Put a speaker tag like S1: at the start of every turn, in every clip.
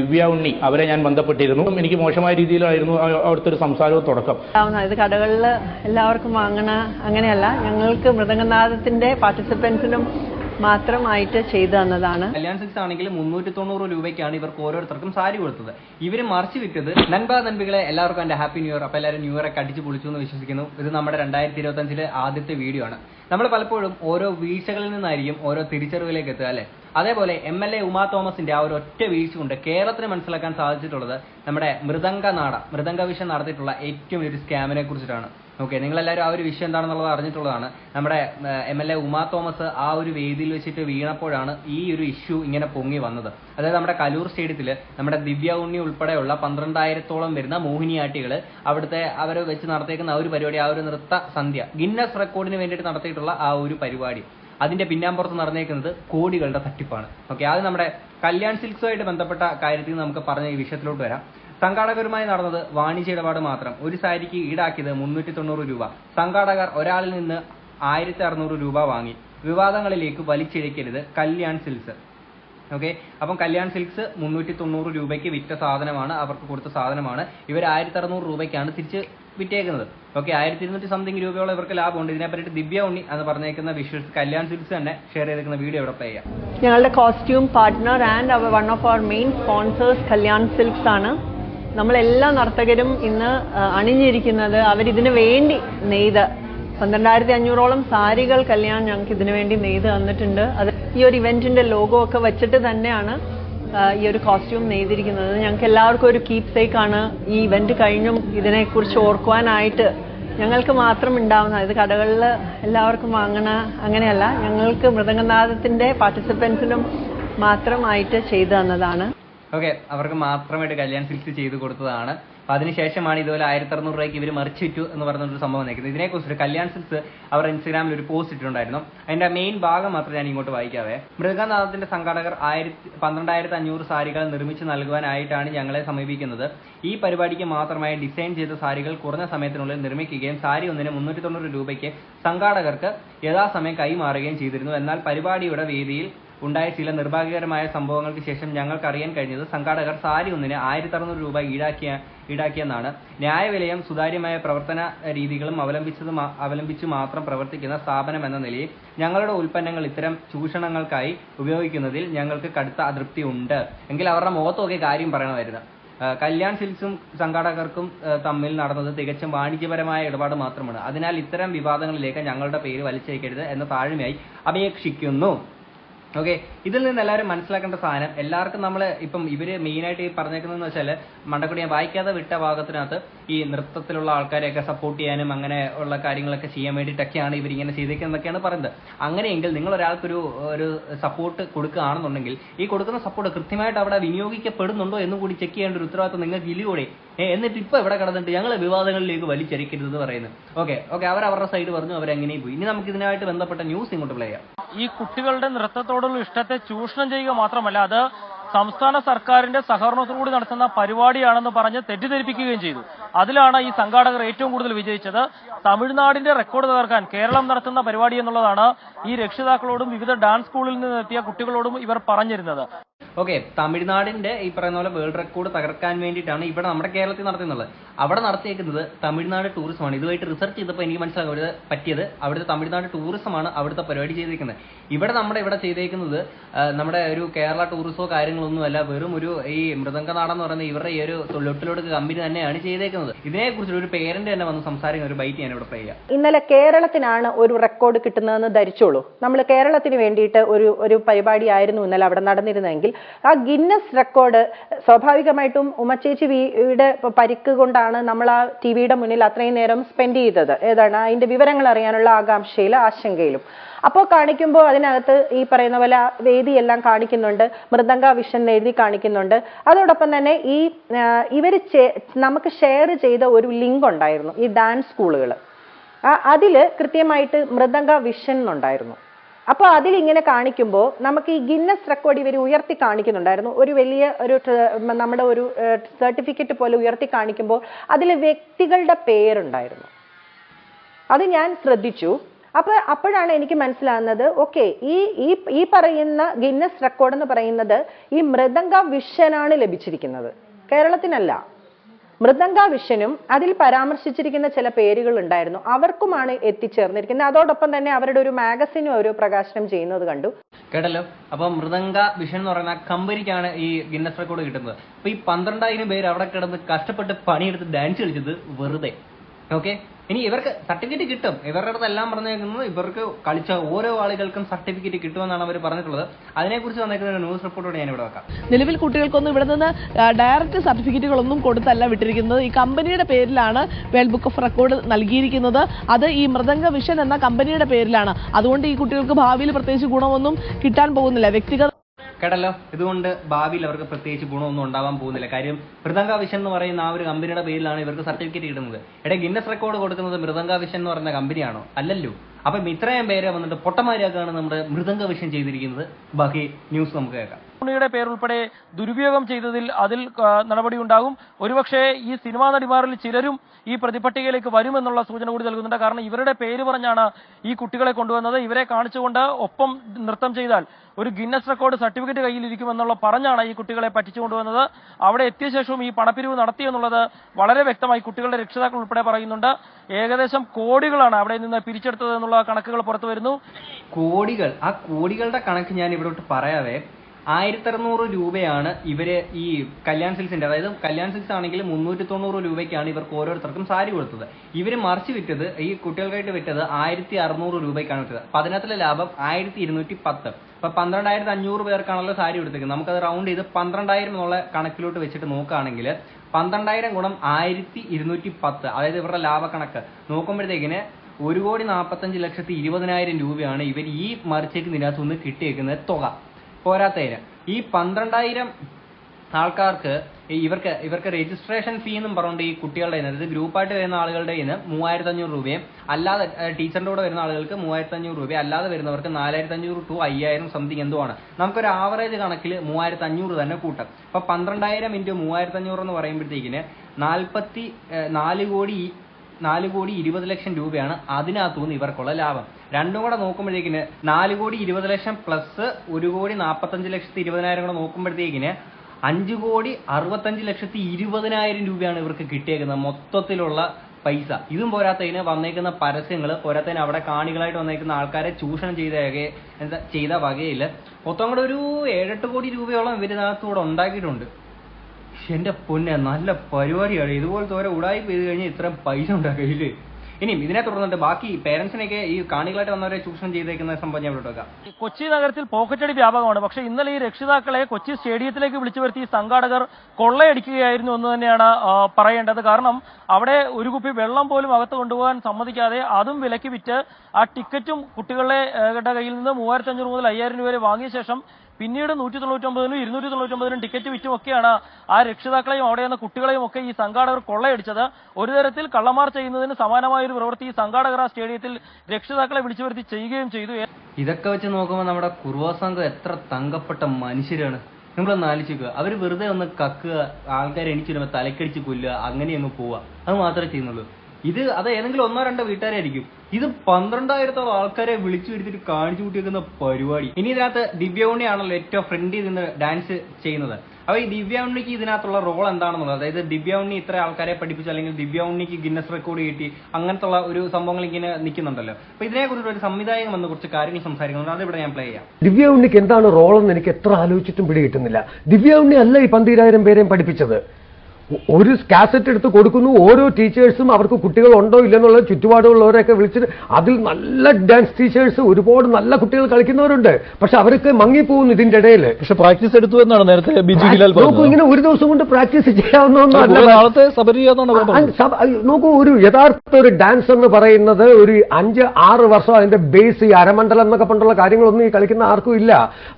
S1: ദിവ്യ ഉണ്ണി അവരെ ഞാൻ ബന്ധപ്പെട്ടിരുന്നു. എനിക്ക് മോശമായ രീതിയിലായിരുന്നു അവ- അവിടുത്തെ ഒരു സംസാരവും തുടക്കം.
S2: ഇത് കടകളിൽ എല്ലാവർക്കും വാങ്ങണ അങ്ങനെയല്ല. ഞങ്ങൾക്ക് മൃദംഗനാഥത്തിന്റെ പാർട്ടിസിപ്പൻസിനും മാത്രമായിട്ട് ചെയ്തു തന്നതാണ്.
S3: കല്യാൺ സിക്സ് ആണെങ്കിൽ മുന്നൂറ്റി തൊണ്ണൂറ് രൂപയ്ക്കാണ് ഇവർക്ക് ഓരോരുത്തർക്കും സാരി കൊടുത്തത്. ഇവർ മറിച്ച് വിറ്റത് നൻപ നൻപികളെ എല്ലാവർക്കും എന്റെ ഹാപ്പി ന്യൂ ഇയർ അപ്പൊ എല്ലാവരും ന്യൂ ഇയർ ഒക്കെ അടിച്ച് പൊളിച്ചു എന്ന് വിശ്വസിക്കുന്നു. ഇത് നമ്മുടെ രണ്ടായിരത്തി ഇരുപത്തി അഞ്ചിലെ ആദ്യത്തെ വീഡിയോ ആണ്. നമ്മൾ പലപ്പോഴും ഓരോ വീഴ്ചകളിൽ നിന്നായിരിക്കും ഓരോ തിരിച്ചറിവിലേക്ക് എത്തുക അല്ലെ? അതേപോലെ എം എൽ എ ഉമാ തോമസിന്റെ ആ ഒരു ഒറ്റ വീഴ്ച കൊണ്ട് കേരളത്തിന് മനസ്സിലാക്കാൻ സാധിച്ചിട്ടുള്ളത് നമ്മുടെ മൃദംഗ നാട മൃദംഗ വിഷയം നടത്തിയിട്ടുള്ള ഏറ്റവും വലിയൊരു സ്കാമിനെ കുറിച്ചിട്ടാണ്. ഓക്കെ നിങ്ങളെല്ലാവരും ആ ഒരു വിഷയം എന്താണെന്നുള്ളത് അറിഞ്ഞിട്ടുള്ളതാണ്. നമ്മുടെ M L A Uma Thomas ആ ഒരു വേദിയിൽ വെച്ചിട്ട് വീണപ്പോഴാണ് ഈ ഒരു ഇഷ്യൂ ഇങ്ങനെ പൊങ്ങി വന്നത്. അതായത് നമ്മുടെ കലൂർ സ്റ്റേഡിയത്തിൽ നമ്മുടെ ദിവ്യ ഉണ്ണി ഉൾപ്പെടെയുള്ള പന്ത്രണ്ടായിരത്തോളം വരുന്ന മോഹിനിയാട്ടികൾ അവിടുത്തെ അവർ വെച്ച് നടത്തിയേക്കുന്ന ആ ഒരു പരിപാടി ആ ഒരു നൃത്ത സന്ധ്യ ഗിന്നസ് റെക്കോർഡിന് വേണ്ടിയിട്ട് നടത്തിയിട്ടുള്ള ആ ഒരു പരിപാടി. അതിന്റെ പിന്നാമ്പുറത്ത് നടന്നേക്കുന്നത് കോടികളുടെ തട്ടിപ്പാണ്. ഓക്കെ അത് നമ്മുടെ കല്യാൺ സിൽക്സുമായിട്ട് ബന്ധപ്പെട്ട കാര്യത്തിൽ നമുക്ക് പറഞ്ഞ ഈ വിഷയത്തിലോട്ട് വരാം. സംഘാടകരുമായി നടന്നത് വാണിജ്യ ഇടപാട് മാത്രം. ഒരു സാരിക്ക് ഈടാക്കിയത് മുന്നൂറ്റി തൊണ്ണൂറ് രൂപ. സംഘാടകർ ഒരാളിൽ നിന്ന് ആയിരത്തി അറുന്നൂറ് രൂപ വാങ്ങി. വിവാദങ്ങളിലേക്ക് വലിച്ചിഴക്കരുത് കല്യാൺ സിൽക്സ്. ഓക്കെ അപ്പം കല്യാൺ സിൽക്സ് മുന്നൂറ്റി തൊണ്ണൂറ് രൂപയ്ക്ക് വിറ്റ സാധനമാണ് അവർക്ക് കൊടുത്ത സാധനമാണ്. ഇവർ ആയിരത്തി അറുന്നൂറ് രൂപയ്ക്കാണ് തിരിച്ച് വിറ്റേക്കുന്നത്. ഓക്കെ ആയിരത്തി ഇരുന്നൂറ്റി സംതിങ് രൂപയോളം ഇവർക്ക് ലാഭമുണ്ട്. ഇതിനെ പറ്റി ദിവ്യ ഉണ്ണി എന്ന് പറഞ്ഞേക്കുന്ന വിഷ്വൽസ് കല്യാൺ സിൽക്സ് തന്നെ ഷെയർ ചെയ്തിരിക്കുന്ന വീഡിയോ ഇവിടെ പ്ലേ ചെയ്യാം.
S2: ഞങ്ങളുടെ costume partner and our one of our main sponsors Kalyan silks ആണ്. നമ്മളെല്ലാ നർത്തകരും ഇന്ന് അണിഞ്ഞിരിക്കുന്നത് അവരിതിനു വേണ്ടി നെയ്ത്. പന്ത്രണ്ടായിരത്തി അഞ്ഞൂറോളം സാരികൾ കല്യാൺ ഞങ്ങൾക്ക് ഇതിനു വേണ്ടി നെയ്ത് തന്നിട്ടുണ്ട്. അത് ഈ ഒരു ഇവന്റിന്റെ ലോഗോ ഒക്കെ വെച്ചിട്ട് തന്നെയാണ് ഈ ഒരു കോസ്റ്റ്യൂം നെയ്തിരിക്കുന്നത്. ഞങ്ങൾക്ക് എല്ലാവർക്കും ഒരു കീപ് ആണ് ഈ ഇവന്റ് കഴിഞ്ഞും ഇതിനെക്കുറിച്ച് ഓർക്കുവാനായിട്ട് ഞങ്ങൾക്ക് മാത്രം ഉണ്ടാവുന്ന ഇത് കടകളിൽ എല്ലാവർക്കും വാങ്ങണ അങ്ങനെയല്ല ഞങ്ങൾക്ക് മൃദംഗനാഥത്തിന്റെ പാർട്ടിസിപ്പൻസിനും മാത്രമായിട്ട് ചെയ്തു തന്നതാണ്.
S3: ഓക്കെ അവർക്ക് മാത്രമായിട്ട് കല്യാൺ സിൽക്സ് ചെയ്തു കൊടുത്തതാണ്. അപ്പൊ അതിനുശേഷമാണ് ഇതുപോലെ ആയിരത്തി അറുന്നൂറ് രൂപയ്ക്ക് ഇവർ മറിച്ച് വിറ്റു എന്ന് പറഞ്ഞൊരു സംഭവം നിൽക്കുന്നത് ഇതിനെക്കുറിച്ച് കല്യാൺ സിൽസ് അവർ ഇൻസ്റ്റാഗ്രാമിൽ ഒരു പോസ്റ്റ് ഇട്ടിട്ടുണ്ടായിരുന്നു. അതിന്റെ മെയിൻ ഭാഗം മാത്രം ഞാൻ ഇങ്ങോട്ട് വായിക്കാവേ. മൃഗനാഥത്തിന്റെ സംഘാടകർ ആയിരത്തി പന്ത്രണ്ടായിരത്തി അഞ്ഞൂറ് സാരികൾ നിർമ്മിച്ച് നൽകുവാനായിട്ടാണ് ഞങ്ങളെ സമീപിക്കുന്നത്. ഈ പരിപാടിക്ക് മാത്രമായി ഡിസൈൻ ചെയ്ത സാരികൾ കുറഞ്ഞ സമയത്തിനുള്ളിൽ നിർമ്മിക്കുകയും സാരി ഒന്നിന് മുന്നൂറ്റി തൊണ്ണൂറ് രൂപയ്ക്ക് സംഘാടകർക്ക് യഥാസമയം കൈമാറുകയും ചെയ്തിരുന്നു. എന്നാൽ പരിപാടിയുടെ വേദിയിൽ ഉണ്ടായ ചില നിർഭാഗ്യകരമായ സംഭവങ്ങൾക്ക് ശേഷം ഞങ്ങൾക്ക് അറിയാൻ കഴിഞ്ഞത് സംഘാടകർ സാരി ഒന്നിന് ആയിരത്തി അറുന്നൂറ് രൂപ ഈടാക്കിയ ഈടാക്കിയെന്നാണ്. ന്യായവിലയം സുതാര്യമായ പ്രവർത്തന രീതികളും അവലംബിച്ചത് അവലംബിച്ചു മാത്രം പ്രവർത്തിക്കുന്ന സ്ഥാപനം എന്ന നിലയിൽ ഞങ്ങളുടെ ഉൽപ്പന്നങ്ങൾ ഇത്തരം ചൂഷണങ്ങൾക്കായി ഉപയോഗിക്കുന്നതിൽ ഞങ്ങൾക്ക് കടുത്ത അതൃപ്തി ഉണ്ട്. എങ്കിൽ അവരുടെ മുഖത്തൊക്കെ കാര്യം പറയണമായിരുന്നു. കല്യാൺ സിൽക്സും സംഘാടകർക്കും തമ്മിൽ നടന്നത് തികച്ചും വാണിജ്യപരമായ ഇടപാട് മാത്രമാണ്. അതിനാൽ ഇത്തരം വിവാദങ്ങളിലേക്ക് ഞങ്ങളുടെ പേര് വലിച്ചേക്കരുത് എന്ന താഴ്മയായി അപേക്ഷിക്കുന്നു. ഓക്കെ ഇതിൽ നിന്ന് എല്ലാവരും മനസ്സിലാക്കേണ്ട സാധനം എല്ലാവർക്കും നമ്മൾ ഇപ്പം ഇവർ മെയിനായിട്ട് ഈ പറഞ്ഞേക്കുന്നതെന്ന് വെച്ചാൽ മണ്ടക്കുടി ഞാൻ വായിക്കാതെ വിട്ട ഭാഗത്തിനകത്ത് ഈ നൃത്തത്തിലുള്ള ആൾക്കാരെയൊക്കെ സപ്പോർട്ട് ചെയ്യാനും അങ്ങനെ ഉള്ള കാര്യങ്ങളൊക്കെ ചെയ്യാൻ വേണ്ടിയിട്ടൊക്കെയാണ് ഇവർ ഇങ്ങനെ ചെയ്തേക്കുന്നതൊക്കെയാണ് പറയുന്നത്. അങ്ങനെയെങ്കിൽ നിങ്ങൾ ഒരാൾക്കൊരു ഒരു സപ്പോർട്ട് കൊടുക്കുകയാണെന്നുണ്ടെങ്കിൽ ഈ കൊടുക്കുന്ന സപ്പോർട്ട് കൃത്യമായിട്ട് അവിടെ വിനിയോഗിക്കപ്പെടുന്നുണ്ടോ എന്നും കൂടി ചെക്ക് ചെയ്യേണ്ട ഒരു ഉത്തരവാദിത്വം നിങ്ങൾക്ക് ഇല്ലൂടെ എന്നിട്ട് ഇപ്പൊ ഇവിടെ കിടന്നിട്ട് ഞങ്ങൾ വിവാദങ്ങളിലേക്ക് വലിച്ചരിക്കരുത് എന്ന് പറയുന്നത്. ഓക്കെ ഓക്കെ അവർ അവരുടെ സൈഡ് പറഞ്ഞു അവരങ്ങനെയും പോയി. ഇനി നമുക്ക് ഇതിനായിട്ട് ബന്ധപ്പെട്ട ന്യൂസ് ഇങ്ങോട്ട് പ്ലേ ചെയ്യാം.
S4: ഈ കുട്ടികളുടെ നൃത്തത്തോടുള്ള ഇഷ്ടത്തെ ചൂഷണം ചെയ്യുക മാത്രമല്ല അത് സംസ്ഥാന സർക്കാരിന്റെ സഹകരണത്തോടുകൂടി നടത്തുന്ന പരിപാടിയാണെന്ന് പറഞ്ഞ് തെറ്റിദ്ധരിപ്പിക്കുകയും ചെയ്തു. അതിലാണ് ഈ സംഘാടകർ ഏറ്റവും കൂടുതൽ വിജയിച്ചത്. തമിഴ്നാടിന്റെ റെക്കോർഡ് തകർക്കാൻ കേരളം നടത്തുന്ന പരിപാടി എന്നുള്ളതാണ് ഈ രക്ഷിതാക്കളോടും വിവിധ ഡാൻസ് സ്കൂളിൽ നിന്നെത്തിയ കുട്ടികളോടും ഇവർ പറഞ്ഞിരുന്നത്.
S3: ഓക്കെ തമിഴ്നാടിന്റെ ഈ പറയുന്ന പോലെ വേൾഡ് റെക്കോർഡ് തകർക്കാൻ വേണ്ടിയിട്ടാണ് ഇവിടെ നമ്മുടെ കേരളത്തിൽ നടത്തുന്നത്. അവിടെ നടത്തിയേക്കുന്നത് തമിഴ്നാട് ടൂറിസമാണ് ഇതുമായിട്ട് റിസർച്ച് ചെയ്തപ്പോൾ എനിക്ക് മനസ്സിലാകും അവിടെ പറ്റിയത്. അവിടുത്തെ തമിഴ്നാട് ടൂറിസമാണ് അവിടുത്തെ പരിപാടി ചെയ്തേക്കുന്നത്. ഇവിടെ നമ്മുടെ ഇവിടെ ചെയ്തേക്കുന്നത് നമ്മുടെ ഒരു കേരള ടൂറിസമോ കാര്യങ്ങളൊന്നുമല്ല വെറും ഒരു ഈ മൃദംഗ എന്ന് പറയുന്ന ഇവരുടെ ഈ ഒരു തൊഴിലൊട്ടിലോട് കമ്പനി തന്നെയാണ് ചെയ്തേക്കുന്നത്. ഇതിനെക്കുറിച്ച് ഒരു പേരന്റ് തന്നെ വന്ന് സംസാരിക്കുന്ന ഒരു ബൈറ്റ് ഞാൻ ഇവിടെ ചെയ്യാം.
S5: ഇന്നലെ കേരളത്തിനാണ് ഒരു റെക്കോർഡ് കിട്ടുന്നതെന്ന് ധരിച്ചോളൂ. നമ്മൾ കേരളത്തിന് വേണ്ടിയിട്ട് ഒരു ഒരു പരിപാടിയായിരുന്നു ഇന്നലെ അവിടെ നടന്നിരുന്നതെങ്കിൽ ആ ഗിന്നസ് റെക്കോർഡ് സ്വാഭാവികമായിട്ടും ഉമ്മച്ചേച്ചി വീട് പരിക്ക് കൊണ്ടാണ് നമ്മൾ ആ ടി വിയുടെ മുന്നിൽ അത്രയും നേരം സ്പെൻഡ് ചെയ്തത്. ഏതാണ്? അതിന്റെ വിവരങ്ങൾ അറിയാനുള്ള ആകാംക്ഷയിലും ആശങ്കയിലും. അപ്പോൾ കാണിക്കുമ്പോൾ അതിനകത്ത് ഈ പറയുന്ന പോലെ വേദിയെല്ലാം കാണിക്കുന്നുണ്ട്. മൃദംഗ വിഷൻ എഴുതി കാണിക്കുന്നുണ്ട്. അതോടൊപ്പം തന്നെ ഈ ഇവർ നമുക്ക് ഷെയർ ചെയ്ത ഒരു ലിങ്ക് ഉണ്ടായിരുന്നു. ഈ ഡാൻസ് സ്കൂളുകൾ അതിൽ കൃത്യമായിട്ട് മൃദംഗ വിഷൻ എന്നുണ്ടായിരുന്നു അപ്പോൾ അതിൽ ഇങ്ങനെ കാണിക്കുമ്പോൾ നമുക്ക് ഈ ഗിന്നസ് റെക്കോർഡ് ഇവർ ഉയർത്തി കാണിക്കുന്നുണ്ടായിരുന്നു. ഒരു വലിയ ഒരു നമ്മുടെ ഒരു സർട്ടിഫിക്കറ്റ് പോലെ ഉയർത്തി കാണിക്കുമ്പോൾ അതിൽ വ്യക്തികളുടെ പേരുണ്ടായിരുന്നു. അത് ഞാൻ ശ്രദ്ധിച്ചു. അപ്പൊ അപ്പോഴാണ് എനിക്ക് മനസ്സിലാകുന്നത് ഓക്കെ ഈ ഈ ഈ പറയുന്ന ഗിന്നസ് റെക്കോർഡ് എന്ന് പറയുന്നത് ഈ മൃദംഗ വിഷനാണ് ലഭിച്ചിരിക്കുന്നത്. കേരളത്തിനല്ല. മൃദംഗ വിഷനും അതിൽ പരാമർശിച്ചിരിക്കുന്ന ചില പേരുകൾ ഉണ്ടായിരുന്നു അവർക്കുമാണ് എത്തിച്ചേർന്നിരിക്കുന്നത്. അതോടൊപ്പം തന്നെ അവരുടെ ഒരു മാഗസിനും ഒരു പ്രകാശനം ചെയ്യുന്നത് കണ്ടു.
S3: കേട്ടല്ലോ? അപ്പൊ മൃദംഗ വിഷൻ എന്ന് പറയുന്ന കമ്പനിക്കാണ് ഈ ഗിന്നസ് റെക്കോർഡ് കിട്ടുന്നത്. അപ്പൊ ഈ പന്ത്രണ്ടായിരം പേര് അവിടെ കിടന്ന് കഷ്ടപ്പെട്ട് പണിയെടുത്ത് ഡാൻസ് കളിച്ചത് വെറുതെ. ഓക്കെ ഇനി ഇവർക്ക് സർട്ടിഫിക്കറ്റ് കിട്ടും. ഇവരുടെ അടുത്ത് എല്ലാം പറഞ്ഞേക്കുന്നത് ഇവർക്ക് കളിച്ച ഓരോ ആളുകൾക്കും സർട്ടിഫിക്കറ്റ് കിട്ടുമെന്നാണ് അവർ പറഞ്ഞിട്ടുള്ളത്. അതിനെക്കുറിച്ച് വന്നേക്കുന്ന ഒരു ന്യൂസ് റിപ്പോർട്ടോടെ ഞാൻ ഇവിടെ വെക്കാം.
S6: നിലവിൽ കുട്ടികൾക്കൊന്നും ഇവിടെ നിന്ന് ഡയറക്റ്റ് സർട്ടിഫിക്കറ്റുകളൊന്നും കൊടുത്തല്ല വിട്ടിരിക്കുന്നത്. ഈ കമ്പനിയുടെ പേരിലാണ് വേൾഡ് ബുക്ക് ഓഫ് റെക്കോർഡ് നൽകിയിരിക്കുന്നത്. അത് ഈ മൃദംഗ വിഷൻ എന്ന കമ്പനിയുടെ പേരിലാണ്. അതുകൊണ്ട് ഈ കുട്ടികൾക്ക് ഭാവിയിൽ പ്രത്യേകിച്ച് ഗുണമൊന്നും കിട്ടാൻ പോകുന്നില്ല. വ്യക്തിഗത
S3: കേട്ടല്ലോ ഇതുകൊണ്ട് ഭാവിയിൽ അവർക്ക് പ്രത്യേകിച്ച് ഗുണമൊന്നും ഉണ്ടാവാൻ പോകുന്നില്ല. കാര്യം മൃദംഗ വിഷൻ എന്ന് പറയുന്ന ആ ഒരു കമ്പനിയുടെ പേരിലാണ് ഇവർക്ക് സർട്ടിഫിക്കറ്റ് കിട്ടുന്നത്. എടേ ഗിന്നസ് റെക്കോർഡ് കൊടുക്കുന്നത് മൃദംഗ വിഷൻ എന്ന് പറയുന്ന കമ്പനിയാണോ? അല്ലല്ലോ. അപ്പം ഇത്രയും പേരെ വന്നിട്ട് പൊട്ടമാരിയാക്കാണ് നമ്മുടെ മൃദംഗ വിഷയം ചെയ്തിരിക്കുന്നത്. ബാക്കി ന്യൂസ് നമുക്ക് കേൾക്കാം.
S4: ഉണ്ണിയുടെ പേരുൾപ്പെടെ ദുരുപയോഗം ചെയ്തതിൽ അതിൽ നടപടി ഉണ്ടാകും. ഒരുപക്ഷെ ഈ സിനിമാ നടിമാരിൽ ചിലരും ഈ പ്രതിപട്ടികയിലേക്ക് വരുമെന്നുള്ള സൂചന കൂടി നൽകുന്നുണ്ട്. കാരണം ഇവരുടെ പേര് പറഞ്ഞാണ് ഈ കുട്ടികളെ കൊണ്ടുവന്നത്. ഇവരെ കാണിച്ചുകൊണ്ട് ഒപ്പം നൃത്തം ചെയ്താൽ ഒരു ഗിന്നസ് റെക്കോർഡ് സർട്ടിഫിക്കറ്റ് കയ്യിലിരിക്കുമെന്നുള്ള പറഞ്ഞാണ് ഈ കുട്ടികളെ പറ്റിച്ചു കൊണ്ടുവന്നത്. അവിടെ എത്തിയ ശേഷവും ഈ പണപ്പിരിവ് നടത്തിയെന്നുള്ളത് വളരെ വ്യക്തമായി കുട്ടികളുടെ രക്ഷിതാക്കൾ ഉൾപ്പെടെ പറയുന്നുണ്ട്. ഏകദേശം കോടികളാണ് അവിടെ നിന്ന് പിരിച്ചെടുത്തത് എന്നുള്ള കണക്കുകൾ പുറത്തു വരുന്നു?
S3: കോടികൾ. ആ കോടികളുടെ കണക്ക് ഞാൻ ഇവിടോട്ട് പറയാവേ. ആയിരത്തി അറുന്നൂറ് രൂപയാണ് ഇവർ ഈ കല്യാൺ സിൽസിന്റെ അതായത് കല്യാൺ സിൽസ് ആണെങ്കിൽ മുന്നൂറ്റി തൊണ്ണൂറ് രൂപയ്ക്കാണ് ഇവർക്ക് ഓരോരുത്തർക്കും സാരി കൊടുത്തത്. ഇവർ മറിച്ച് വിറ്റത് ഈ കുട്ടികൾക്കായിട്ട് വിറ്റത് ആയിരത്തി അറുന്നൂറ് രൂപയ്ക്കാണ് വിറ്റത്. അപ്പൊ ലാഭം ആയിരത്തി ഇരുന്നൂറ്റി പത്ത് അപ്പൊ പന്ത്രണ്ടായിരത്തി അഞ്ഞൂറ് പേർക്കാണല്ലോ സാരി കൊടുത്തേക്കുന്നത്. നമുക്കത് റൗണ്ട് ചെയ്ത് പന്ത്രണ്ടായിരം എന്നുള്ള കണക്കിലോട്ട് വെച്ചിട്ട് നോക്കുകയാണെങ്കിൽ പന്ത്രണ്ടായിരം ഗുണം ആയിരത്തി ഇരുന്നൂറ്റി പത്ത് അതായത് ഇവരുടെ ലാഭ കണക്ക് നോക്കുമ്പോഴത്തേക്കിന് ഒരു കോടി നാൽപ്പത്തഞ്ച് ലക്ഷത്തി ഇരുപതിനായിരം രൂപയാണ് ഇവർ ഈ മറിച്ചേക്ക് ഇതിനകത്ത് നിന്ന് കിട്ടിയേക്കുന്ന തുക. പോരാത്തതിന്. ഈ പന്ത്രണ്ടായിരം ആൾക്കാർക്ക് ഇവർക്ക് ഇവർക്ക് രജിസ്ട്രേഷൻ ഫീ എന്നും പറഞ്ഞുകൊണ്ട് ഈ കുട്ടികളുടെ അതായത് ഗ്രൂപ്പായിട്ട് വരുന്ന ആളുകളുടെ ഇന്ന് മൂവായിരത്തി അഞ്ഞൂറ് രൂപയും അല്ലാതെ ടീച്ചറിന്റെ കൂടെ വരുന്ന ആളുകൾക്ക് മൂവായിരത്തി അഞ്ഞൂറ് രൂപയും അല്ലാതെ വരുന്നവർക്ക് നാലായിരത്തി അഞ്ഞൂറ് ടു അയ്യായിരം സംതിങ് എന്തോ ആണ്. നമുക്കൊരു ആവറേജ് കണക്കിൽ മൂവായിരത്തി അഞ്ഞൂറ് തന്നെ കൂട്ടാം. അപ്പോൾ പന്ത്രണ്ടായിരം ഇന്റു മൂവായിരത്തി അഞ്ഞൂറ് എന്ന് പറയുമ്പോഴത്തേക്കിന് നാൽപ്പത്തി നാല് കോടി നാല് കോടി ഇരുപത് ലക്ഷം രൂപയാണ് അതിനകത്തുനിന്ന് ഇവർക്കുള്ള ലാഭം. രണ്ടും കൂടെ നോക്കുമ്പോഴത്തേക്കിന് നാല് കോടി ഇരുപത് ലക്ഷം പ്ലസ് ഒരു കോടി നാൽപ്പത്തഞ്ച് ലക്ഷത്തി ഇരുപതിനായിരം കൂടെ നോക്കുമ്പോഴത്തേക്കിന് അഞ്ച് കോടി അറുപത്തഞ്ച് ലക്ഷത്തി ഇരുപതിനായിരം രൂപയാണ് ഇവർക്ക് കിട്ടിയേക്കുന്നത് മൊത്തത്തിലുള്ള പൈസ. ഇതും പോരാത്തതിന് വന്നേക്കുന്ന പരസ്യങ്ങൾ പോരാത്തതിന് അവിടെ കാണികളായിട്ട് വന്നേക്കുന്ന ആൾക്കാരെ ചൂഷണം ചെയ്ത ചെയ്ത വകയിൽ മൊത്തം കൂടെ ഒരു ഏഴെട്ട് കോടി രൂപയോളം ഇവരിതിനകത്തൂടെ ഉണ്ടാക്കിയിട്ടുണ്ട്. എന്റെ പൊന്നെ നല്ല പരിപാടിയാണ്. ഇതുപോലത്തെ ഓരോ ഉടായ്പ ചെയ്ത് കഴിഞ്ഞാൽ ഇത്രയും പൈസ ഉണ്ടാക്കില്ലേ ഇനിയും ഇതിനെ തുടർന്നിട്ട് ബാക്കി പേരൻസിനെയൊക്കെ ഈ കാണികളായിട്ട് വന്നവരെ ചൂഷണം ചെയ്തേക്കുന്ന സംഭവം ഞാൻ ഇവിടെ
S4: കൊച്ചി നഗരത്തിൽ പോക്കറ്റടി വ്യാപകമാണ്. പക്ഷേ ഇന്നലെ ഈ രക്ഷിതാക്കളെ കൊച്ചി സ്റ്റേഡിയത്തിലേക്ക് വിളിച്ചു വരുത്തി സംഘാടകർ കൊള്ളയടിക്കുകയായിരുന്നു എന്ന് തന്നെയാണ് പറയേണ്ടത്. കാരണം അവിടെ ഒരു കുപ്പി വെള്ളം പോലും അകത്ത് കൊണ്ടുപോകാൻ സമ്മതിക്കാതെ അതും വിലക്ക് വിറ്റ് ആ ടിക്കറ്റും കുട്ടികളുടെ കയ്യിൽ നിന്ന് മൂവായിരത്തി അഞ്ഞൂറ് മുതൽ അയ്യായിരം രൂപ വരെ വാങ്ങിയ ശേഷം പിന്നീട് നൂറ്റി തൊണ്ണൂറ്റൊമ്പതിനും ഇരുന്നൂറ്റി തൊണ്ണൂറ്റൊമ്പതിനും ടിക്കറ്റ് വിറ്റും ഒക്കെയാണ് ആ രക്ഷിതാക്കളെയും അവിടെ നിന്ന് കുട്ടികളെയും ഒക്കെ ഈ സംഘാടകർ കൊള്ളയടിച്ചത്. ഒരു തരത്തിൽ കള്ളമാർ ചെയ്യുന്നതിന് സമാനമായ ഒരു പ്രവൃത്തി ഈ സംഘാടകർ ആ സ്റ്റേഡിയത്തിൽ രക്ഷിതാക്കളെ വിളിച്ചു വരുത്തി ചെയ്യുകയും ചെയ്തു.
S3: ഇതൊക്കെ വെച്ച് നോക്കുമ്പോൾ നമ്മുടെ കുറുവ സംഘം എത്ര തങ്കപ്പെട്ട മനുഷ്യരാണ്. നിങ്ങളൊന്ന് ആലോചിക്കുക അവർ വെറുതെ ഒന്ന് കക്കുക ആൾക്കാരെ എണീച്ചു വരുമ്പോൾ തലക്കടിച്ച് കൊല്ലുക അങ്ങനെ അങ്ങ് പോവുക. അത് മാത്രമേ ചെയ്യുന്നുള്ളൂ. ഇത് അത് ഏതെങ്കിലും ഒന്നോ രണ്ടോ വീട്ടുകാരായിരിക്കും. ഇത് പന്ത്രണ്ടായിരത്തോളം ആൾക്കാരെ വിളിച്ചു വരുത്തിട്ട് കാണിച്ചു കൂട്ടിയേക്കുന്ന പരിപാടി. ഇനി ഇതിനകത്ത് ദിവ്യ ഉണ്ണിയാണല്ലോ ഏറ്റവും ഫ്രണ്ടിൽ നിന്ന് ഡാൻസ് ചെയ്യുന്നത്. അപ്പൊ ഈ ദിവ്യ ഉണ്ണിക്ക് ഇതിനകത്തുള്ള റോൾ എന്താണെന്നുള്ളത്? അതായത് ദിവ്യ ഉണ്ണി ഇത്ര ആൾക്കാരെ പഠിപ്പിച്ചു അല്ലെങ്കിൽ ദിവ്യ ഉണ്ണിക്ക് ഗിന്നസ് റെക്കോർഡ് കിട്ടി അങ്ങനത്തെ ഉള്ള ഒരു സംഭവങ്ങൾ ഇങ്ങനെ നിൽക്കുന്നുണ്ടല്ലോ. അപ്പൊ ഇതിനെക്കുറിച്ച് ഒരു സംവിധായകൻ വന്ന് കുറച്ച് കാര്യങ്ങൾ സംസാരിക്കുന്നുണ്ട്. അതിവിടെ ഞാൻ പ്ലേ ചെയ്യാം.
S7: ദിവ്യ ഉണ്ണിക്ക് എന്താണ് റോൾ എന്ന് എനിക്ക് എത്ര ആലോചിച്ചിട്ടും പിടി കിട്ടുന്നില്ല. ദിവ്യ ഉണ്ണി അല്ല ഈ പന്തിരായിരം പേരെയും പഠിപ്പിച്ചത്. ഒരു സ്കാസറ്റ് എടുത്ത് കൊടുക്കുന്നു ഓരോ ടീച്ചേഴ്സും അവർക്ക് കുട്ടികൾ ഉണ്ടോ ഇല്ലെന്നുള്ള ചുറ്റുപാടുള്ളവരെയൊക്കെ വിളിച്ചിട്ട് അതിൽ നല്ല ഡാൻസ് ടീച്ചേഴ്സ് ഒരുപാട് നല്ല കുട്ടികൾ കളിക്കുന്നവരുണ്ട്. പക്ഷെ അവരൊക്കെ മങ്ങിപ്പോകുന്നു ഇതിന്റെ ഇടയിൽ.
S8: പക്ഷെ പ്രാക്ടീസ് എടുത്തു എന്നാണ് നേരത്തെ
S7: നോക്കൂ ഇങ്ങനെ ഒരു ദിവസം കൊണ്ട് പ്രാക്ടീസ് ചെയ്യാവുന്ന നോക്കൂ ഒരു യഥാർത്ഥ ഒരു ഡാൻസ് എന്ന് പറയുന്നത് ഒരു അഞ്ച് ആറ് വർഷം അതിന്റെ ബേസ് ഈ അരമണ്ഡലം എന്നൊക്കെ പണ്ടുള്ള കാര്യങ്ങളൊന്നും ഈ കളിക്കുന്ന ആർക്കും ഇല്ല.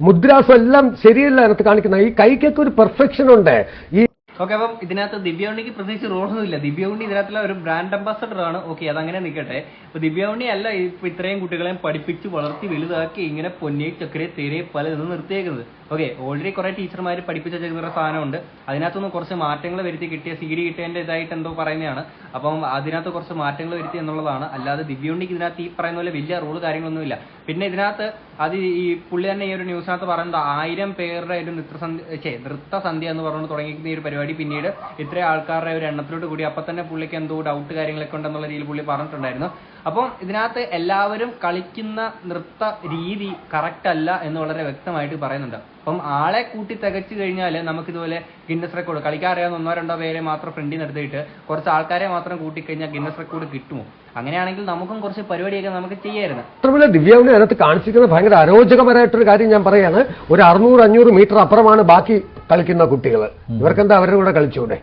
S7: മുദ്രാസം എല്ലാം ശരിയല്ല അതിനകത്ത് കാണിക്കുന്ന. ഈ കൈക്കൊക്കെ ഒരു പെർഫെക്ഷൻ ഉണ്ട്. ഈ
S3: ഓക്കെ അപ്പം ഇതിനകത്ത് ദിവ്യൗണ്ണിക്ക് പ്രത്യേകിച്ച് റോളൊന്നും ഇല്ല ദിവ്യൗണ്ണി ഇതിനകത്തുള്ള ഒരു ബ്രാൻഡ് അംബാസഡർ ആണ്. ഓക്കെ അതങ്ങനെ നിൽക്കട്ടെ അപ്പൊ ദിവ്യൗണ്ണി അല്ല ഇപ്പൊ ഇത്രയും കുട്ടികളെയും പഠിപ്പിച്ച് വളർത്തി വലുതാക്കി ഇങ്ങനെ പൊന്നെ ചക്കരെ തേരെ പല നിന്ന് നിർത്തിയേക്കുന്നത്. ഓക്കെ ഓൾറെഡി കുറെ ടീച്ചർമാർ പഠിപ്പിച്ച ചെറിയ സാധനമുണ്ട്. അതിനകത്തുനിന്ന് കുറച്ച് മാറ്റങ്ങൾ വരുത്തി കിട്ടിയ സി ഡി കിട്ടിയതിന്റെ ഇതായിട്ട് എന്തോ പറയുന്നതാണ്. അപ്പം അതിനകത്ത് കുറച്ച് മാറ്റങ്ങൾ വരുത്തി എന്നുള്ളതാണ്. അല്ലാതെ ദിവ്യൗണ്ണിക്ക് ഇതിനകത്ത് ഈ പറയുന്ന പോലെ വലിയ റോൾ കാര്യങ്ങളൊന്നുമില്ല. പിന്നെ ഇതിനകത്ത് അത് ഈ പുള്ളി തന്നെ ഈ ഒരു ന്യൂസിനകത്ത് പറയുന്നത് ആയിരം പേരുടെ ഒരു നൃത്തസന്ധ്യ നൃത്തസന്ധ്യ എന്ന് പറഞ്ഞു തുടങ്ങിയിരിക്കുന്ന ഈ ഒരു പരിപാടി പിന്നീട് ഇത്രയും ആൾക്കാരുടെ ഒരു എണ്ണത്തിലോട്ട് കൂടി. അപ്പൊ തന്നെ പുള്ളിക്ക് എന്തോ ഡൗട്ട് കാര്യങ്ങളൊക്കെ ഉണ്ടെന്നുള്ള രീതിയിൽ പുള്ളി പറഞ്ഞിട്ടുണ്ടായിരുന്നു. അപ്പം ഇതിനകത്ത് എല്ലാവരും കളിക്കുന്ന നൃത്ത രീതി കറക്റ്റ് അല്ല എന്ന് വളരെ വ്യക്തമായിട്ട് പറയുന്നുണ്ട്. അപ്പം ആളെ കൂട്ടി തികച്ചു കഴിഞ്ഞാൽ നമുക്കിതുപോലെ ഗിന്നസ് റെക്കോർഡ് കളിക്കാൻ അറിയാവുന്ന ഒന്നോ രണ്ടോ പേരെ മാത്രം ഫ്രണ്ടിൽ നിർത്തിയിട്ട് കുറച്ച് ആൾക്കാരെ മാത്രം കൂട്ടിക്കഴിഞ്ഞാൽ ഗിന്നസ് റെക്കോർഡ് കിട്ടുമോ? അങ്ങനെയാണെങ്കിൽ നമുക്കും കുറച്ച് പരിപാടിയൊക്കെ നമുക്ക് ചെയ്യായിരുന്നു.
S7: മാത്രമല്ല ദിവ്യാവിനെ അതിനകത്ത് കാണിച്ചിരിക്കുന്ന ഭയങ്കര അരോചകപരമായിട്ടൊരു കാര്യം ഞാൻ പറയാണ് ഒരു അറുന്നൂറ് അഞ്ഞൂറ് മീറ്റർ അപ്പുറമാണ് ബാക്കി കളിക്കുന്ന കുട്ടികൾ ഇവർക്കെന്താ അവരുടെ കൂടെ കളിച്ചൂടെ?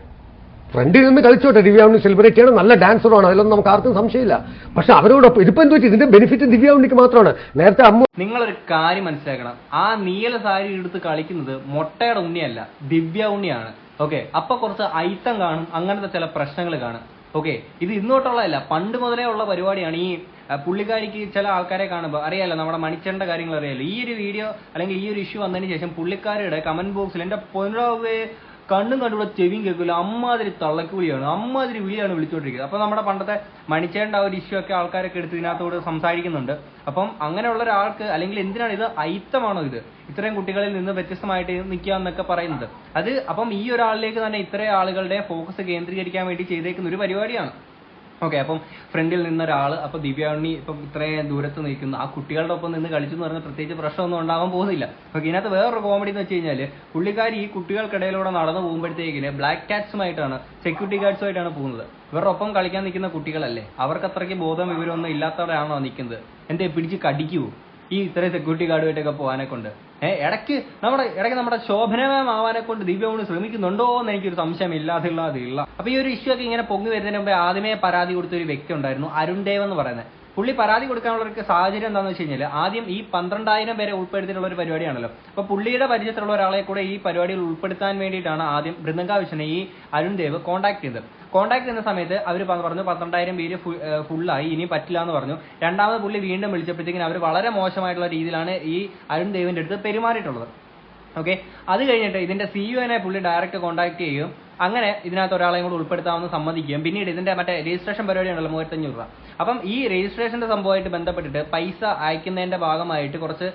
S7: ഫ്രണ്ടിൽ നിന്ന് കളിച്ചോട്ടെ ദിവ്യാവുണ്ണി ചെയ്യണം. നല്ല ഡാൻസറാണ് അതിലൊന്നും നമുക്ക് ആർക്കും സംശയമില്ല. പക്ഷെ അവരോടൊപ്പം ഇതിപ്പോ എന്ത് ഇതിന്റെ ബെനിഫിറ്റ് ദിവ്യാവുണ്ണിക്ക് മാത്രമാണ്. നേരത്തെ അമ്മ
S3: നിങ്ങളൊരു കാര്യം മനസ്സിലാക്കണം. ആ നീല സാരി എടുത്ത് കളിക്കുന്നത് മൊട്ടയുടെ ഉണ്ണിയല്ല ദിവ്യ ഉണ്ണിയാണ് ഓക്കെ അപ്പൊ കുറച്ച് ഐത്തം കാണും അങ്ങനത്തെ ചില പ്രശ്നങ്ങൾ കാണും. ഓക്കെ ഇത് ഇന്നോട്ടുള്ളതല്ല പണ്ട് മുതലേ ഉള്ള പരിപാടിയാണ് ഈ പുള്ളിക്കാരിക്ക് ചില ആൾക്കാരെ കാണുമ്പോൾ അറിയാലോ നമ്മുടെ മണിച്ചേണ്ട കാര്യങ്ങൾ അറിയാലോ. ഈ ഒരു വീഡിയോ അല്ലെങ്കിൽ ഈ ഒരു ഇഷ്യൂ വന്നതിന് ശേഷം പുള്ളിക്കാരുടെ കമന്റ് ബോക്സിൽ എന്റെ പൊന്നേ കണ്ണും കണ്ടുകൂടെ ചെവിയും കേൾക്കില്ല അമ്മാതിരി തള്ളക്ക് വിളിയാണ്. അമ്മാതിരി വിളിയാണ് വിളിച്ചോണ്ടിരിക്കുന്നത്. അപ്പൊ നമ്മുടെ പണ്ടത്തെ മണിച്ചേണ്ട ഒരു ഇഷ്യൂ ഒക്കെ ആൾക്കാരൊക്കെ എടുത്ത് ഇതിനകത്തോട് സംസാരിക്കുന്നുണ്ട്. അപ്പം അങ്ങനെയുള്ള ഒരാൾക്ക് അല്ലെങ്കിൽ എന്തിനാണ് ഇത് അയിത്തമാണോ ഇത്? ഇത്രയും കുട്ടികളിൽ നിന്ന് വ്യത്യസ്തമായിട്ട് നിൽക്കുക എന്നൊക്കെ പറയുന്നത്. അത് അപ്പം ഈ ഒരാളിലേക്ക് തന്നെ ഇത്രയും ആളുകളുടെ ഫോക്കസ് കേന്ദ്രീകരിക്കാൻ വേണ്ടി ചെയ്തേക്കുന്ന ഒരു പരിപാടിയാണ്. ഓക്കെ അപ്പം ഫ്രണ്ടിൽ നിന്ന ഒരാൾ അപ്പൊ ദിവ്യാണ്ണി ഇപ്പം ഇത്രയും ദൂരത്ത് നിൽക്കുന്നു. ആ കുട്ടികളുടെ ഒപ്പം നിന്ന് കളിച്ചു എന്ന് പറഞ്ഞാൽ പ്രത്യേകിച്ച് പ്രശ്നമൊന്നും ഉണ്ടാവാൻ പോകുന്നില്ല ഓക്കെ ഇതിനകത്ത് വേറൊരു കോമഡി എന്ന് വെച്ച് കഴിഞ്ഞാൽ പുള്ളിക്കാരി ഈ കുട്ടികൾക്കിടയിലൂടെ നടന്നു പോകുമ്പോഴത്തേക്കിന് ബ്ലാക്ക് കാറ്റ്സുമായിട്ടാണ് സെക്യൂരിറ്റി ഗാർഡ്സുമായിട്ടാണ് പോകുന്നത്. ഇവരുടെ ഒപ്പം കളിക്കാൻ നിൽക്കുന്ന കുട്ടികളല്ലേ? അവർക്ക് അത്രയ്ക്ക് ബോധം വിവരമൊന്നും ഇല്ലാത്തവരാണോ നിൽക്കുന്നത്? എന്തേ പിടിച്ച് കടിക്കുവോ? ഈ ഇത്രയും സെക്യൂരിറ്റി ഗാർഡുമായിട്ടൊക്കെ പോകാനെ കൊണ്ട് ഏഹ് ഇടയ്ക്ക് നമ്മുടെ ഇടയ്ക്ക് നമ്മുടെ ശോഭനമാവാനെ കൊണ്ട് ദിവ്യമോണ് ശ്രമിക്കുന്നുണ്ടോ എന്ന് എനിക്കൊരു സംശയം ഇല്ലാതില്ലാതില്ല. അപ്പൊ ഈ ഒരു ഇഷ്യൂ ഒക്കെ ഇങ്ങനെ പൊങ്ങി വരുന്നതിന് മുമ്പേ ആദ്യമേ പരാതി കൊടുത്ത ഒരു വ്യക്തി ഉണ്ടായിരുന്നു അരുൺദേവ് എന്ന് പറയുന്നത്. പുള്ളി പരാതി കൊടുക്കാനുള്ളവർക്ക് സാഹചര്യം എന്താണെന്ന് വെച്ച് കഴിഞ്ഞാൽ ആദ്യം ഈ പന്ത്രണ്ടായിരം പേരെ ഉൾപ്പെടുത്തിയിട്ടുള്ള ഒരു പരിപാടിയാണല്ലോ. അപ്പൊ പുള്ളിയുടെ പരിചയത്തിലുള്ള ഒരാളെ കൂടെ ഈ പരിപാടിയിൽ ഉൾപ്പെടുത്താൻ വേണ്ടിയിട്ടാണ് ആദ്യം ബൃന്ദങ്കാവിഷനെ ഈ അരുൺദേവ് കോൺടാക്ട് ചെയ്തത്. കോൺടാക്ട് ചെയ്യുന്ന സമയത്ത് അവർ പറഞ്ഞു പന്ത്രണ്ടായിരം പേര് ഫുള്ളായി ഇനി പറ്റില്ല എന്ന് പറഞ്ഞു. രണ്ടാമത് പുള്ളി വീണ്ടും വിളിച്ചപ്പോഴത്തേക്കിനും അവർ വളരെ മോശമായിട്ടുള്ള രീതിയിലാണ് ഈ അരുൺ ദേവിന്റെ അടുത്ത് പെരുമാറിയിട്ടുള്ളത്. ഓക്കെ അത് കഴിഞ്ഞിട്ട് ഇതിന്റെ സിഇഒനെ പുള്ളി ഡയറക്റ്റ് കോൺടാക്ട് ചെയ്യും അങ്ങനെ ഇതിനകത്ത് ഒരാളെയും കൂടെ ഉൾപ്പെടുത്താമെന്ന് സമ്മതിക്കുകയും പിന്നീട് ഇതിന്റെ മറ്റേ രജിസ്ട്രേഷൻ പരിപാടി ഉണ്ടല്ലോ മൂവായിരത്തഞ്ഞൂറ് രൂപ. അപ്പം ഈ രജിസ്ട്രേഷന്റെ സംഭവമായിട്ട് ബന്ധപ്പെട്ടിട്ട് പൈസ അയക്കുന്നതിന്റെ ഭാഗമായിട്ട് കുറച്ച്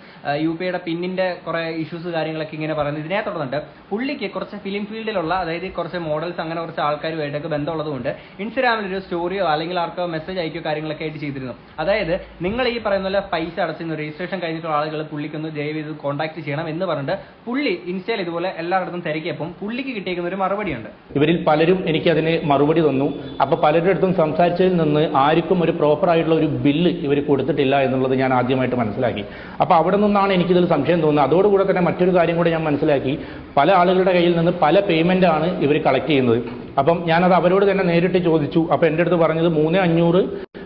S3: യു പി ഐയുടെ പിന്നിന്റെ കുറെ ഇഷ്യൂസ് കാര്യങ്ങളൊക്കെ ഇങ്ങനെ പറയുന്നത് ഇതിനെ തുടർന്നിട്ട് പുള്ളിക്ക് കുറച്ച് ഫിലിം ഫീൽഡിലുള്ള അതായത് കുറച്ച് മോഡൽസ് അങ്ങനെ കുറച്ച് ആൾക്കാരുമായിട്ടൊക്കെ ബന്ധമുള്ളതുകൊണ്ട് ഇൻസ്റ്റാഗ്രാമിൽ ഒരു സ്റ്റോറിയോ അല്ലെങ്കിൽ ആർക്കോ മെസ്സേജ് അയക്കുകയോ കാര്യങ്ങളൊക്കെ ആയിട്ട് ചെയ്തിരുന്നു. അതായത് നിങ്ങൾ ഈ പറയുന്ന പോലെ പൈസ അടച്ചിരുന്നു രജിസ്ട്രേഷൻ കഴിഞ്ഞിട്ടുള്ള ആളുകൾ പുള്ളിക്കൊന്ന് ദയവ് ചെയ്ത് കോൺടാക്ട് ചെയ്യണം എന്ന് പറഞ്ഞിട്ട് പുള്ളി ഇൻസ്റ്റയിൽ ഇതുപോലെ എല്ലായിടത്തും തിരക്കിയപ്പം പുള്ളിക്ക് കിട്ടിയേക്കുന്ന ഒരു മറുപടിയുണ്ട്.
S1: ഇവരിൽ പലരും എനിക്ക് അതിന് മറുപടി തന്നു. അപ്പൊ പലരുടെ അടുത്തും സംസാരിച്ചതിൽ നിന്ന് ആർക്കും ഒരു പ്രോപ്പർ ആയിട്ടുള്ള ഒരു ബില്ല് ഇവർ കൊടുത്തിട്ടില്ല എന്നുള്ളത് ഞാൻ ആദ്യമായിട്ട് മനസ്സിലാക്കി. അപ്പോൾ അവിടെ നിന്നാണ് എനിക്കിതിൽ സംശയം തോന്നുന്നത്. അതോടുകൂടെ തന്നെ മറ്റൊരു കാര്യം കൂടെ ഞാൻ മനസ്സിലാക്കി. പല ആളുകളുടെ കയ്യിൽ നിന്ന് പല പേയ്മെന്റ് ആണ് ഇവർ കളക്ട് ചെയ്യുന്നത്. അപ്പം ഞാനത് അവരോട് തന്നെ നേരിട്ട് ചോദിച്ചു. അപ്പൊ എന്റെ അടുത്ത് പറഞ്ഞത് മൂന്ന് അഞ്ഞൂറ്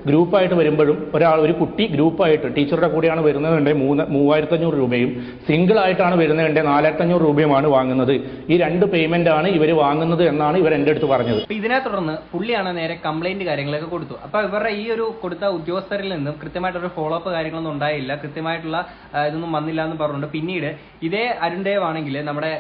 S1: ഗ്രൂപ്പായിട്ട് വരുമ്പോഴും ഒരാൾ ഒരു കുട്ടി ഗ്രൂപ്പായിട്ട് ടീച്ചറുടെ കൂടെയാണ് വരുന്നതുണ്ട് മൂന്ന് മൂവായിരത്തഞ്ഞൂറ് രൂപയും സിംഗിൾ ആയിട്ടാണ് വരുന്നതെങ്കിൽ നാലായിരത്തഞ്ഞൂറ് രൂപയുമാണ് വാങ്ങുന്നത്. ഈ രണ്ട് പേയ്മെന്റ് ആണ് ഇവർ വാങ്ങുന്നത് എന്നാണ് ഇവർ എന്റെ അടുത്ത് പറഞ്ഞത്.
S3: ഇതിനെ തുടർന്ന് പുള്ളിയാണ് നേരെ കംപ്ലൈന്റ് കാര്യങ്ങളൊക്കെ കൊടുത്തു. അപ്പൊ ഇവരുടെ ഈ ഒരു കൊടുത്ത ഉദ്യോഗസ്ഥരിൽ നിന്നും കൃത്യമായിട്ടൊരു ഫോളോ അപ്പ് കാര്യങ്ങളൊന്നും ഉണ്ടായില്ല. കൃത്യമായിട്ടുള്ള ഇതൊന്നും വന്നില്ല എന്ന് പറഞ്ഞുകൊണ്ട് പിന്നീട് ഇതേ അരുൺ ദേവ് ആണെങ്കിൽ നമ്മുടെ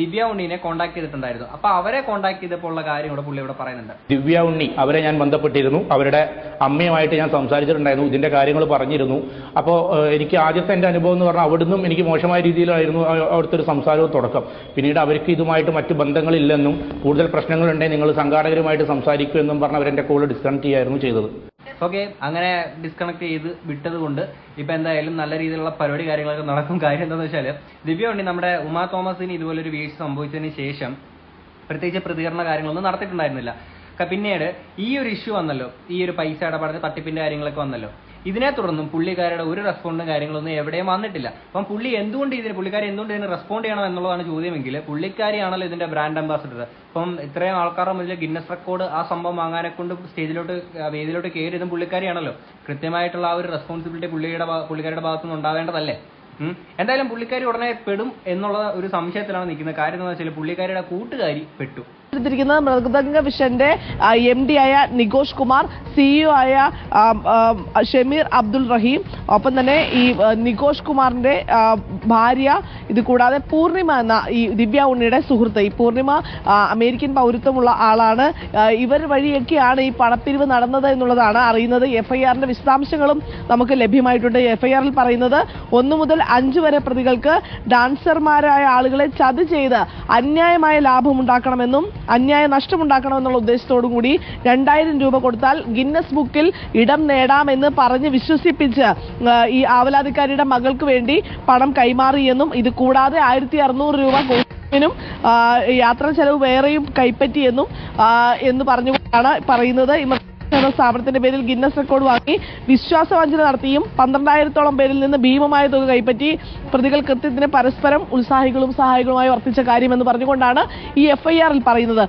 S3: ദിവ്യ ഉണ്ണിനെ കോൺടാക്ട് ചെയ്തിട്ടുണ്ടായിരുന്നു. അപ്പൊ അവരെ കോൺടാക്ട് ചെയ്തപ്പോൾ ഉള്ള കാര്യം കൂടെ പുള്ളി ഇവിടെ പറയുന്നുണ്ട്.
S1: ദിവ്യ ഉണ്ണി അവരെ ഞാൻ ബന്ധപ്പെട്ടിരുന്നു. അവരുടെ അമ്മയുമായിട്ട് ഞാൻ സംസാരിച്ചിട്ടുണ്ടായിരുന്നു ഇതിന്റെ കാര്യങ്ങൾ പറഞ്ഞിരുന്നു. അപ്പോൾ എനിക്ക് ആദ്യത്തെ എന്റെ അനുഭവം എന്ന് പറഞ്ഞാൽ അവിടുന്നും എനിക്ക് മോശമായ രീതിയിലായിരുന്നു അവിടുത്തെ ഒരു സംസാരവും തുടക്കം. പിന്നീട് അവർക്ക് ഇതുമായിട്ട് മറ്റു ബന്ധങ്ങളില്ലെന്നും കൂടുതൽ പ്രശ്നങ്ങളുണ്ടെങ്കിൽ നിങ്ങൾ സംഘാടകരുമായിട്ട് സംസാരിക്കൂ എന്നും പറഞ്ഞ് അവരെന്റെ കോൾ ഡിസ്കണക്ട് ചെയ്യായിരുന്നു ചെയ്തത്.
S3: ഓക്കെ അങ്ങനെ ഡിസ്കണക്ട് ചെയ്ത് വിട്ടത് കൊണ്ട് ഇപ്പൊ എന്തായാലും നല്ല രീതിയിലുള്ള പരിപാടി കാര്യങ്ങളൊക്കെ നടക്കും. കാര്യം എന്താണെന്ന് വെച്ചാൽ ദിവ്യ ഉണ്ണി നമ്മുടെ ഉമാ തോമസിന് ഇതുപോലൊരു വീഴ്ച സംഭവിച്ചതിന് ശേഷം പ്രത്യേകിച്ച് പ്രതികരണ കാര്യങ്ങളൊന്നും നടത്തിയിട്ടുണ്ടായിരുന്നില്ല. പിന്നീട് ഈ ഒരു ഇഷ്യൂ വന്നല്ലോ. ഈ ഒരു പൈസ ഇടപാടിന് തട്ടിപ്പിന്റെ കാര്യങ്ങളൊക്കെ വന്നല്ലോ. ഇതിനെ തുടർന്നും പുള്ളിക്കാരുടെ ഒരു റെസ്പോണ്ടും കാര്യങ്ങളൊന്നും എവിടെയും വന്നിട്ടില്ല. അപ്പം പുള്ളി എന്തുകൊണ്ട് ഇതിന് പുള്ളിക്കാരി എന്തുകൊണ്ട് ഇതിന് റെസ്പോണ്ട് ചെയ്യണം എന്നുള്ളതാണ് ചോദ്യമെങ്കിൽ പുള്ളിക്കാരിയാണല്ലോ ഇതിന്റെ ബ്രാൻഡ് അംബാസിഡർ അപ്പം ഇത്രയും ആൾക്കാരുടെ മുന്നിൽ ഗിന്നസ് റെക്കോർഡ് ആ സംഭവം വാങ്ങാനെ കൊണ്ട് സ്റ്റേജിലോട്ട് വേദിയിലോട്ട് കയറിയതും പുള്ളിക്കാരിയാണല്ലോ. കൃത്യമായിട്ടുള്ള ആ ഒരു റെസ്പോൺസിബിലിറ്റി പുള്ളിയുടെ പുള്ളിക്കാരുടെ ഭാഗത്തുനിന്ന് ഉണ്ടാവേണ്ടതല്ലേ? എന്തായാലും പുള്ളിക്കാരി ഉടനെ പെടും എന്നുള്ള ഒരു സംശയത്തിലാണ് നിൽക്കുന്നത്. കാര്യം എന്താണെന്ന് വെച്ചാൽ പുള്ളിക്കാരിയുടെ കൂട്ടുകാരി പെട്ടു.
S6: എടുത്തിരിക്കുന്നത് മൃദംഗ വിഷന്റെ എം ഡി ആയ നികോഷ് കുമാർ സിഇഒ ആയ ആ, ആ, ഷമീർ അബ്ദുൾ റഹീം ഒപ്പം തന്നെ ഈ നികോഷ് കുമാറിന്റെ ഭാര്യ ഇത് കൂടാതെ പൂർണിമ എന്ന ഈ ദിവ്യ ഉണ്ണിയുടെ സുഹൃത്ത്. ഈ പൂർണിമ അമേരിക്കൻ പൗരത്വമുള്ള ആളാണ്. ഇവർ വഴിയൊക്കെയാണ് ഈ പണപ്പിരിവ് നടന്നത് എന്നുള്ളതാണ് അറിയുന്നത്. എഫ്ഐആറിന്റെ വിശദാംശങ്ങളും നമുക്ക് ലഭ്യമായിട്ടുണ്ട്. എഫ്ഐആറിൽ പറയുന്നത് ഒന്നു മുതൽ അഞ്ചു വരെ പ്രതികൾക്ക് ഡാൻസർമാരായ ആളുകളെ ചതി ചെയ്ത് അന്യായമായ ലാഭം ഉണ്ടാക്കണമെന്നും അന്യായ നഷ്ടമുണ്ടാക്കണമെന്നുള്ള ഉദ്ദേശത്തോടു കൂടി രണ്ടായിരം രൂപ കൊടുത്താൽ ഗിന്നസ് ബുക്കിൽ ഇടം നേടാമെന്ന് പറഞ്ഞ് വിശ്വസിപ്പിച്ച് ഈ ആവലാതിക്കാരിയുടെ മകൾക്ക് വേണ്ടി പണം കൈമാറിയെന്നും ഇത് കൂടാതെ ആയിരത്തി അറുന്നൂറ് രൂപ ും യാത്രാ ചെലവ് വേറെയും കൈപ്പറ്റിയെന്നും എന്ന് പറഞ്ഞുകൊണ്ടാണ് പറയുന്നത്. എന്ന സ്ഥാപനത്തിന്റെ പേരിൽ ഗിന്നസ് റെക്കോർഡ് വാങ്ങി വിശ്വാസവഞ്ചന നടത്തിയും പന്ത്രണ്ടായിരത്തോളം പേരിൽ നിന്ന് ഭീമമായ തുക കൈപ്പറ്റി പ്രതികൾ കൃത്യത്തിന് പരസ്പരം ഉത്സാഹികളും സഹായികളുമായി വർത്തിച്ച കാര്യമെന്ന് പറഞ്ഞുകൊണ്ടാണ് ഈ എഫ്ഐആറിൽ പറയുന്നത്.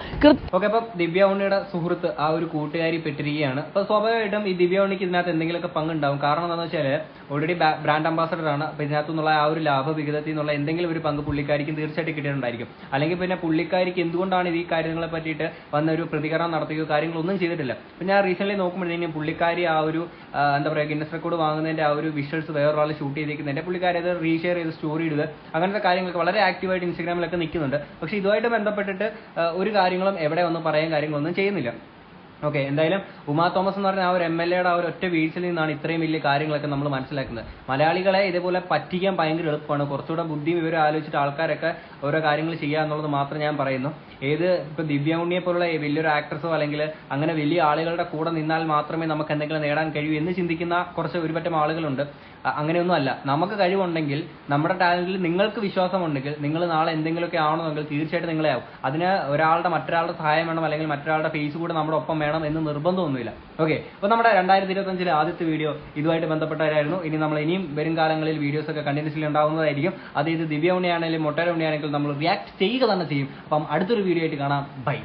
S3: ഓക്കെ അപ്പൊ ദിവ്യ ഉണ്ണിയുടെ സുഹൃത്ത് ആ ഒരു കൂട്ടുകാരി പെട്ടിരിക്കുകയാണ്. അപ്പൊ സ്വാഭാവികമായിട്ടും ഈ ദിവ്യ ഉണ്ണിക്ക് ഇതിനകത്ത് എന്തെങ്കിലുമൊക്കെ പങ്കുണ്ടാവും. കാരണം എന്താണെന്ന് വെച്ചാൽ ഓൾറെഡി ബ്രാൻഡ് അംബാസഡർ ആണ്. അപ്പൊ ഇതിനകത്തു നിന്നുള്ള ആ ഒരു ലാഭ വികതത്തിൽ നിന്നുള്ള എന്തെങ്കിലും ഒരു പങ്ക് പുള്ളിക്കാരിക്കും തീർച്ചയായിട്ടും കിട്ടിയിട്ടുണ്ടായിരിക്കും. അല്ലെങ്കിൽ പിന്നെ പുള്ളിക്കാരിക്ക് എന്തുകൊണ്ടാണ് ഈ കാര്യങ്ങളെ പറ്റിയിട്ട് വന്ന ഒരു പ്രതികരണം നടത്തുകയോ കാര്യങ്ങളൊന്നും ചെയ്തിട്ടില്ല. അപ്പൊ ഞാൻ റീസെന്റ് നോക്കുമ്പോഴത്തേനും പുള്ളിക്കാരി ആ ഒരു എന്താ പറയുക ഗിന്നസ് റെക്കോർഡ് വാങ്ങുന്നതിന്റെ ആ ഒരു വിഷ്വൽസ് വേറൊരാൾ ഷൂട്ട് ചെയ്തിരിക്കുന്നതിന്റെ പുള്ളിക്കാരി അത് റീഷെയർ ചെയ്ത് സ്റ്റോറി ഇടുക. അങ്ങനത്തെ കാര്യങ്ങളൊക്കെ വളരെ ആക്റ്റീവായിട്ട് ഇൻസ്റ്റാഗ്രാമിലൊക്കെ നിൽക്കുന്നുണ്ട്. പക്ഷേ ഇതുമായിട്ട് ബന്ധപ്പെട്ടിട്ട് ഒരു കാര്യങ്ങളും എവിടെ ഒന്നും പറയാൻ കാര്യങ്ങളൊന്നും ചെയ്യുന്നില്ല. ഓക്കെ എന്തായാലും ഉമാ തോമസ് എന്ന് പറഞ്ഞ ആ ഒരു എം എൽ എയുടെ ആ ഒരു ഒറ്റ വീഴ്ചയിൽ നിന്നാണ് ഇത്രയും വലിയ കാര്യങ്ങളൊക്കെ നമ്മൾ മനസ്സിലാക്കുന്നത്. മലയാളികളെ ഇതേപോലെ പറ്റിക്കാൻ ഭയങ്കര എളുപ്പമാണ്. കുറച്ചുകൂടെ ബുദ്ധിയും വിവരം ആലോചിച്ചിട്ട് ആൾക്കാരൊക്കെ ഓരോ കാര്യങ്ങൾ ചെയ്യുക എന്നുള്ളത് മാത്രം ഞാൻ പറയുന്നു. ഏത് ഇപ്പൊ ദിവ്യ ഉണ്ണിയെ പോലുള്ള വലിയൊരു ആക്ട്രസോ അല്ലെങ്കിൽ അങ്ങനെ വലിയ ആളുകളുടെ കൂടെ നിന്നാൽ മാത്രമേ നമുക്ക് എന്തെങ്കിലും നേടാൻ കഴിയൂ എന്ന് ചിന്തിക്കുന്ന കുറച്ച് ഒരുപറ്റം ആളുകളുണ്ട്. അങ്ങനെയൊന്നും അല്ല. നമുക്ക് കഴിവുണ്ടെങ്കിൽ നമ്മുടെ ടാലന്റിൽ നിങ്ങൾക്ക് വിശ്വാസമുണ്ടെങ്കിൽ നിങ്ങൾ നാളെ എന്തെങ്കിലുമൊക്കെ ആവണമെങ്കിൽ തീർച്ചയായിട്ടും നിങ്ങളെ ആവും. അതിന് ഒരാളുടെ മറ്റൊരാളുടെ സഹായം വേണം അല്ലെങ്കിൽ മറ്റൊരാളുടെ ഫേസ് കൂടെ നമ്മുടെ ഒപ്പം വേണം എന്ന് നിർബന്ധമൊന്നുമില്ല. ഓക്കെ അപ്പോൾ നമ്മുടെ രണ്ടായിരത്തി ഇരുപത്തഞ്ചിലെ ആദ്യത്തെ വീഡിയോ ഇതുമായിട്ട് ബന്ധപ്പെട്ടവരായിരുന്നു. ഇനി നമ്മൾ ഇനിയും വരും കാലങ്ങളിൽ വീഡിയോസ് ഒക്കെ കണ്ടിന്യൂസ്ലി ഉണ്ടാവുന്നതായിരിക്കും. അത് ഇത് ദിവ്യ ഉണ്ണിയാണെങ്കിലും മൊട്ടര ഉണ്ണിയാണെങ്കിലും നമ്മൾ റിയാക്ട് ചെയ്യുക തന്നെ ചെയ്യും. അപ്പം അടുത്തൊരു വീഡിയോ ആയിട്ട് കാണാം. ബൈ